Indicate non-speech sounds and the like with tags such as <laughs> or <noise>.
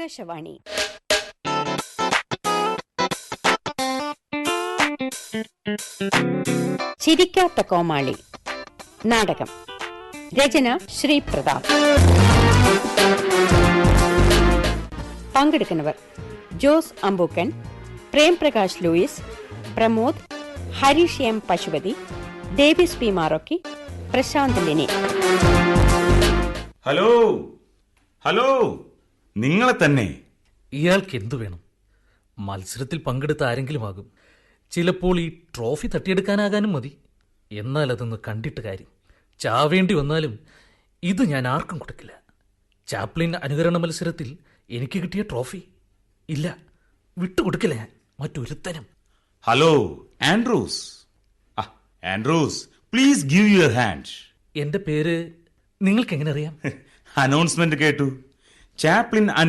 ആകാശവാണി. ചിരിക്കാത്ത കോമാളി. നാടകം. രചന ശ്രീ പ്രതാപ് പങ്കെടുക്കുന്നവർ Jose Ambookan Premprakash Louis Pramod Harish M Pasupathi Devis P Marokki Prashanth Lini. Hello. Hello. നിങ്ങളെ തന്നെ. ഇയാൾക്ക് എന്തു വേണം? മത്സരത്തിൽ പങ്കെടുത്ത ആരെങ്കിലും ആകും. ചിലപ്പോൾ ഈ ട്രോഫി തട്ടിയെടുക്കാനാകാനും മതി. എന്നാൽ അതൊന്ന് കണ്ടിട്ട് കാര്യം. ചാവേണ്ടി വന്നാലും ഇത് ഞാൻ ആർക്കും കൊടുക്കില്ല. ചാപ്ലിൻ അനുകരണ മത്സരത്തിൽ എനിക്ക് കിട്ടിയ ട്രോഫി. ഇല്ല വിട്ടുകൊടുക്കില്ല ഞാൻ. മറ്റൊരുത്തനും hello Andrews. Andrews please give your hand എന്റെ പേര് നിങ്ങൾക്ക് എങ്ങനെ അറിയാം? <laughs> അനൗൺസ്മെന്റ് കേട്ടു. ചാപ്ലിൻ അനു